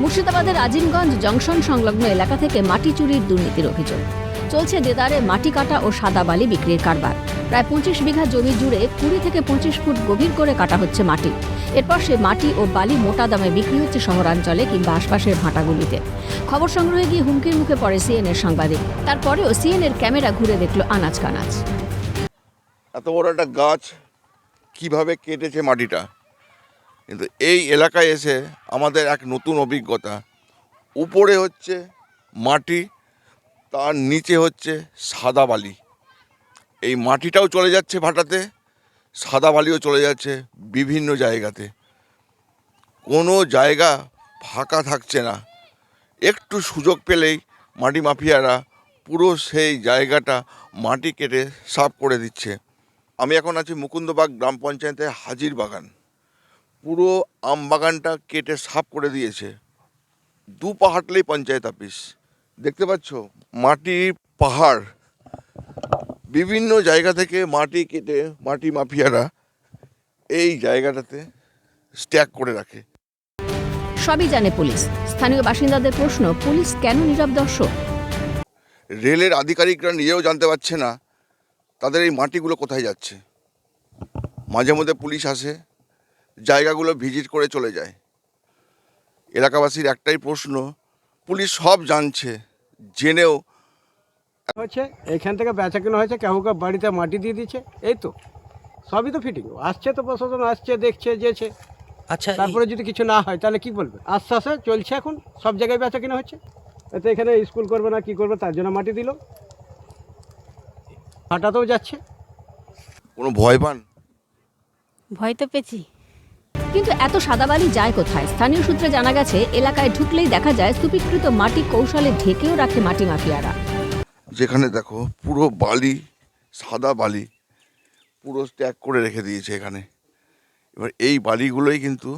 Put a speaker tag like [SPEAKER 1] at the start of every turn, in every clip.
[SPEAKER 1] মুর্শিদাবাদের আজিমগঞ্জ জংশন সংলগ্ন এলাকা থেকে মাটি চুরির দুর্নীতির অভিযোগ। চলছে দেদারে মাটি কাটা ও সাদা বালি বিক্রির কারবার। প্রায় পঁচিশ বিঘা জমি জুড়ে কুড়ি থেকে পঁচিশ ফুট গভীর করে কাটা হচ্ছে মাটি। এরপর সে মাটি ও বালি মোটা দামে বিক্রি হচ্ছে শহরাঞ্চলে কিংবা আশপাশের ভাটাগুলিতে। খবর সংগ্রহে গিয়ে হুমকির মুখে পড়ে সিএনএর সাংবাদিক। তারপরেও সিএনএর ক্যামেরা ঘুরে দেখল আনাজ কানাজ।
[SPEAKER 2] এত বড় একটা গাছ কীভাবে কেটেছে মাটিটা? কিন্তু এই এলাকায় এসে আমাদের এক নতুন অভিজ্ঞতা। উপরে হচ্ছে মাটি, তার নিচে হচ্ছে সাদা বালি। এই মাটিটাও চলে যাচ্ছে ভাটাতে, সাদা বালিও চলে যাচ্ছে বিভিন্ন জায়গাতে। কোনো জায়গা ফাঁকা থাকছে না। একটু সুযোগ পেলেই মাটি মাফিয়ারা পুরো সেই জায়গাটা মাটি কেটে সাফ করে দিচ্ছে। আমি এখন আছি মুকুন্দবাগ গ্রাম পঞ্চায়েতে হাজির বাগান পুরো আম বাগানটা কেটে সাফ করে দিয়েছে। দু পা হাঁটলেই পঞ্চায়েত অফিস। দেখতে পাচ্ছ? মাটির পাহাড়। বিভিন্ন জায়গা থেকে মাটি কেটে মাটি মাফিয়ারা এই জায়গাটাতে স্ট্যাক করে রাখে।
[SPEAKER 1] সবই জানে পুলিশ। স্থানীয় বাসিন্দাদের প্রশ্ন পুলিশ কেন নীরব দর্শক?
[SPEAKER 2] রেলের আধিকারিকরা নিজেও জানতে পারছে না তাদের এই মাটিগুলো কোথায় যাচ্ছে। মাঝে মধ্যে পুলিশ আসে জায়গাগুলো ভিজিট করে চলে যায়। এলাকাবাসীর একটাই প্রশ্ন পুলিশ সব জানছে জেনেও।
[SPEAKER 3] হচ্ছে এখান থেকে বেচা কেনা হয়েছে কেউ কেউ বাড়িতে মাটি দিয়ে দিচ্ছে এই তো। সবই তো ফিটিং আসছে তো প্রশাসন আসছে দেখছে যেছে।
[SPEAKER 4] আচ্ছা
[SPEAKER 3] তারপরে যদি কিছু না হয় তাহলে কি বলবে? আস্তে আস্তে চলছে এখন সব জায়গায় বেচা কেনা হচ্ছে। এতে এখানে স্কুল করবে না কি করবে তার জন্য মাটি দিল। হাঁটাতেও যাচ্ছে।
[SPEAKER 2] কোনো ভয় পান?
[SPEAKER 5] ভয় তো পেয়েছি।
[SPEAKER 1] কিন্তু এত সাদাবালি যায় কোথায়? স্থানীয় সূত্রে জানা গেছে, এলাকায় ঢুকলেই দেখা যায় স্তূপীকৃত মাটি কৌশলে ঢেকেও রাখে মাটি মাফিয়ারা।
[SPEAKER 2] যেখানে দেখো, পুরো বালি, সাদা বালি, পুরো স্ট্যাক করে রেখে দিয়েছে এখানে। এবার এই বালিগুলোই কিন্তু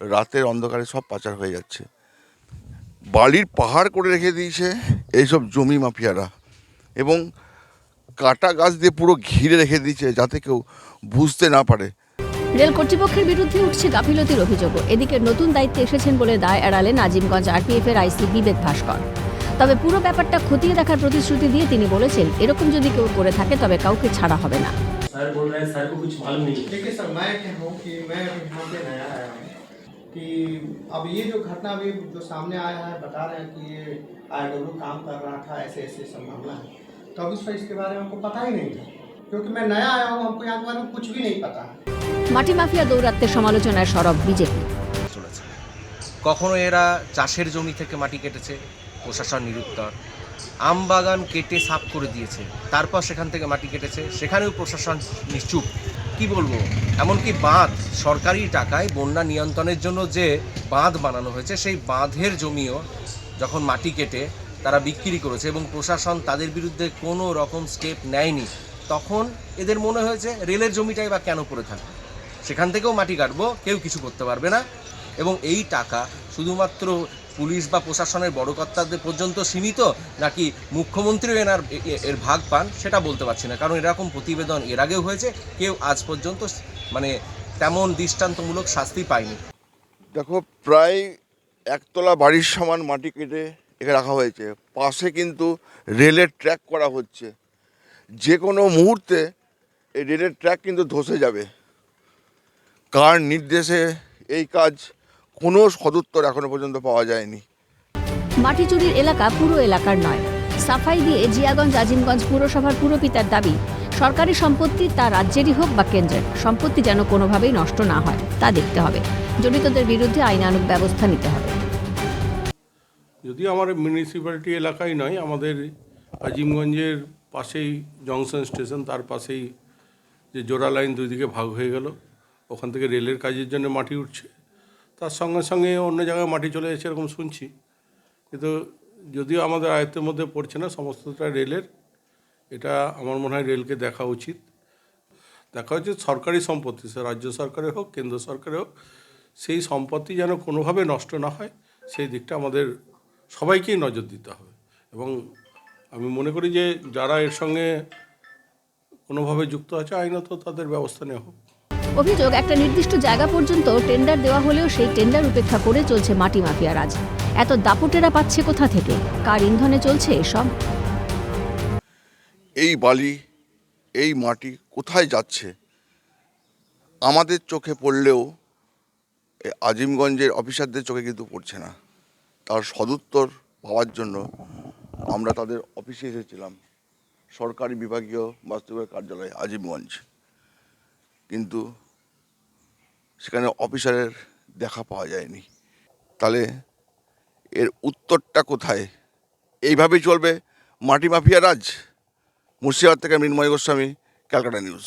[SPEAKER 2] রাতের অন্ধকারে সব পাচার হয়ে যাচ্ছে। বালির পাহাড় করে রেখে দিয়েছে এইসব জমি মাফিয়ারা। এবং কাটা গাছ দিয়ে পুরো ঘিরে রেখে দিয়েছে যাতে কেউ বুঝতে না পারে।
[SPEAKER 1] রেল কর্তৃপক্ষের বিরুদ্ধে উঠছে গাফিলতির অভিযোগও এদিকে নতুন দায়িত্বে এসেছেন বলে দায় এড়ালেন আজিমগঞ্জ আরপিএফ এর আইসি বিবেক ভাস্কর তবে পুরো ব্যাপারটা খতিয়ে দেখার প্রতিশ্রুতি দিয়ে তিনি বলেছেন এরকম যদি কেউ করে থাকে তবে কাউকে ছাড়া হবে না
[SPEAKER 6] सर बोल रहे हैं सर को कुछ मालूम नहीं है
[SPEAKER 7] देखिए सर मैं क्या हूँ कि मैं अभी यहाँ पे नया आया हूँ कि अब ये जो घटना अभी जो सामने आया है बता रहे हैं कि ये आई काम कर रहा था ऐसे ऐसे सब मामला है तो अभी सर इसके बारे में हमको पता ही नहीं था क्योंकि मैं नया आया हूँ हमको यहाँ के बारे में कुछ भी नहीं पता है
[SPEAKER 1] মাটি মাফিয়া দৌরাত্মের সমালোচনায় সরব বিজেপি।
[SPEAKER 4] কখনো এরা চাষের জমি থেকে মাটি কেটেছে, প্রশাসন নিরুত্তর। আম বাগান কেটে সাফ করে দিয়েছে, তারপর সেখান থেকে মাটি কেটেছে, সেখানেও প্রশাসন নিশ্চুপ কি বলব? এমনকি বাঁধ, সরকারি টাকায় বন্যা নিয়ন্ত্রণের জন্য যে বাঁধ বানানো হয়েছে, সেই বাঁধের জমিও যখন মাটি কেটে তারা বিক্রি করেছে এবং প্রশাসন তাদের বিরুদ্ধে কোনো রকম স্টেপ নেয়নি, তখন এদের মনে হয়েছে, রেলের জমিটাই বা কেন পড়ে থাকবে? সেখান থেকেও মাটি কাটবো, কেউ কিছু করতে পারবে না। এবং এই টাকা শুধুমাত্র পুলিশ বা প্রশাসনের বড় কর্তাদের পর্যন্ত সীমিত, নাকি মুখ্যমন্ত্রীও এনার এর ভাগ পান, সেটা বলতে পারছি না। কারণ এরকম প্রতিবেদন এর আগেও হয়েছে, কেউ আজ পর্যন্ত মানে তেমন দৃষ্টান্তমূলক শাস্তি পায়নি।
[SPEAKER 2] দেখো, প্রায় একতলা বাড়ির সমান মাটি কেটে এখানে রাখা হয়েছে। পাশে কিন্তু রেলের ট্র্যাক করা হচ্ছে। যে কোনো মুহূর্তে এই রেলের ট্র্যাক কিন্তু ধসে যাবে। কার নির্দেশে এই কাজ কোনো সদুত্তর এখনও পর্যন্ত পাওয়া যায়নি।
[SPEAKER 1] মাটি চুরির এলাকা পুরো এলাকার নয়। সাফাই দিয়ে জিয়াগঞ্জ আজিমগঞ্জ পুরসভার পুরপিতার দাবি সরকারি সম্পত্তি তা রাজ্যেরই হোক বা কেন্দ্রের সম্পত্তি যেন কোনোভাবেই নষ্ট না হয় তা দেখতে হবে। জড়িতদের বিরুদ্ধে আইনানুগ ব্যবস্থা নিতে হবে।
[SPEAKER 8] যদি আমার মিউনিসিপ্যালিটি এলাকায় নয় আমাদের আজিমগঞ্জের পাশেই জংশন স্টেশন তার পাশেই যে জোড়া লাইন দুই দিকে ভাগ হয়ে গেল। ওখান থেকে রেলের কাজের জন্য মাটি উঠছে। তার সঙ্গে সঙ্গে অন্য জায়গায় মাটি চলে যাচ্ছে এরকম শুনছি। কিন্তু যদিও আমাদের আয়ত্তের মধ্যে পড়ছে না, সমস্তটা রেলের। এটা আমার মনে হয় রেলকে দেখা উচিত। দেখা হচ্ছে সরকারি সম্পত্তি, সে রাজ্য সরকারের হোক, কেন্দ্র সরকারের হোক, সেই সম্পত্তি যেন কোনোভাবে নষ্ট না হয়, সেই দিকটা আমাদের সবাইকেই নজর দিতে হবে। এবং আমি মনে করি যে যারা এর সঙ্গে কোনোভাবে যুক্ত আছে, আইনত তাদের ব্যবস্থা নেওয়া হোক।
[SPEAKER 1] অভিযোগ, একটা নির্দিষ্ট জায়গা পর্যন্ত টেন্ডার দেওয়া হলেও সেই টেন্ডার উপেক্ষা করে চলছে মাটি মাফিয়া রাজ। এত দাপুটেরা পাচ্ছে কোথা থেকে? কার ইন্ধনে চলছে এসব?
[SPEAKER 2] এই বালি, এই মাটি কোথায় যাচ্ছে? আমাদের চোখে পড়লেও আজিমগঞ্জের অফিসারদের চোখে কিন্তু পড়ছে না। তার সদুত্তর পাওয়ার জন্য আমরা তাদের অফিসে এসেছিলাম, সরকারি বিভাগীয় বাস্তবের কার্যালয়, আজিমগঞ্জ। কিন্তু সেখানে অফিসারের দেখা পাওয়া যায়নি। তাহলে এর উত্তরটা কোথায়? এইভাবেই চলবে মাটি মাফিয়া রাজ, মুর্শিদাবাদ থেকে মৃন্ময় গোস্বামী, ক্যালকাটা নিউজ।